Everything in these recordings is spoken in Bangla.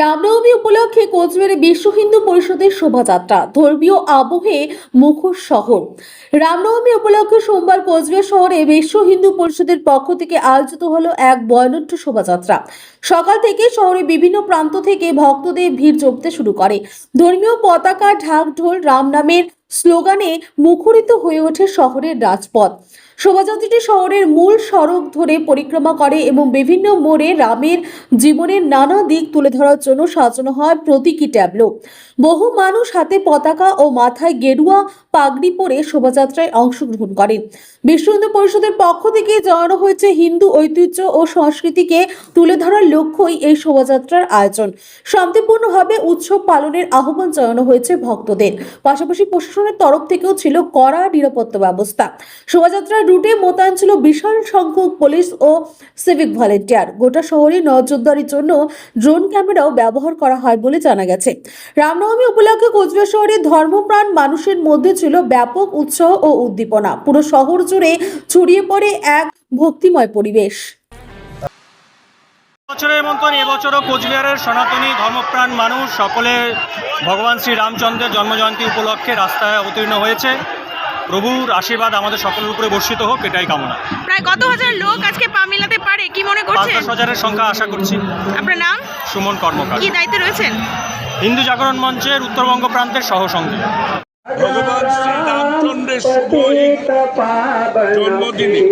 রামনবমী উপলক্ষে কোচবিহারে বিশ্ব হিন্দু পরিষদের শোভাযাত্রা, ধর্মীয় আবহে মুখর শহর। রামনবমী উপলক্ষে সোমবার কোচবিহার শহরে বিশ্ব হিন্দু পরিষদের পক্ষ থেকে আয়োজিত হলো এক বয়নট্য শোভাযাত্রা। সকাল থেকে শহরে বিভিন্ন প্রান্ত থেকে ভক্তদের ভিড় জমতে শুরু করে। ধর্মীয় পতাকা, ঢাক ঢোল রাম নামের স্লোগানে মুখরিত হয়ে ওঠে শহরের রাজপথ। শোভাযাত্রাটি শহরের মূল সড়ক ধরে পরিক্রমা করে এবং বিভিন্ন মোড়ে রামের জীবনের নানা দিক তুলে ধরার জন্য সাজানো হয় প্রতীকী ট্যাবলো। বহু মানুষ হাতে পতাকা ও মাথায় গেরুয়া পাগড়ি পরে শোভাযাত্রায় অংশগ্রহণ করেন। বিশ্ব হিন্দু পরিষদের পক্ষ থেকে জানানো হয়েছে, হিন্দু ঐতিহ্য ও সংস্কৃতিকে তুলে ধরার লক্ষ্যই এই শোভাযাত্রার আয়োজন। শান্তিপূর্ণভাবে উৎসব পালনের আহ্বান জানানো হয়েছে ভক্তদের। পাশাপাশি প্রশাসনের তরফ থেকেও ছিল কড়া নিরাপত্তা ব্যবস্থা। শোভাযাত্রার রুটে মোতায়েন ছিল বিশাল সংখ্যক পুলিশ ও সিভিক ভলেন্টিয়ার। গোটা শহরে নজরদারির জন্য ড্রোন ক্যামেরাও ব্যবহার করা হয় বলে জানা গেছে। রামনবমী উপলক্ষে কোচবিহার শহরের ধর্মপ্রাণ মানুষের মধ্যে ছিল ব্যাপক উৎসাহ ও উদ্দীপনা। পুরো শহর জুড়ে ছড়িয়ে পড়ে এক ভক্তিময় পরিবেশ। বছরের মতন এবছরও কোচবিহারের সনাতনী ধর্মপ্রাণ মানুষ সকলে ভগবান শ্রী রামচন্দ্রের জন্মজয়ন্তী উপলক্ষে রাস্তায় অবতীর্ণ হয়েছে। প্রভুর আশীর্বাদ আমাদের সকলের উপরে বর্ষিত হোক এটাই কামনা। প্রায় কত হাজার লোক আজকে পা মিলাতে পারে কি মনে পাঁচ করছেন? দশ হাজারের সংখ্যা আশা করছি। আপনার নাম? সুমন কর্মকার। কি দায়িত্বে রয়েছেন? হিন্দু জাগরণ মঞ্চের উত্তরবঙ্গ প্রান্তের সহসঙ্গী ভগবান শ্রীরামচন্দ্রের শুভ জন্মদিনে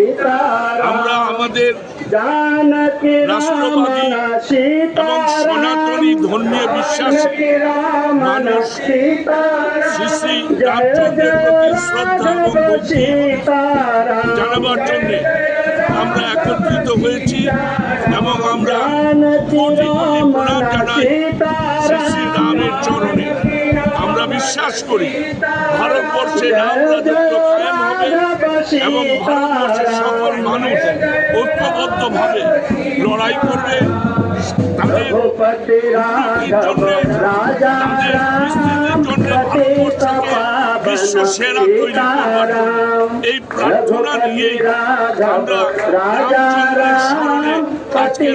আমরা আমাদের রাষ্ট্রবাদী এবং সনাতনী ধর্মীয় বিশ্বাসী মানুষ। শ্রী শ্রী রামচন্দ্রের প্রতি শ্রদ্ধা এবং ভক্তি জানাবার জন্য আমরা একত্রিত হয়েছি এবং আমরা কোটি কোটি প্রণাম জানাই। বিশ্বাস করি, ভারতবর্ষে এবং ভারতবর্ষের সকল মানুষ ঐক্যবদ্ধভাবে লড়াই করবে। এই প্রার্থনা নিয়েই আমরা রামচন্দ্রের আজকে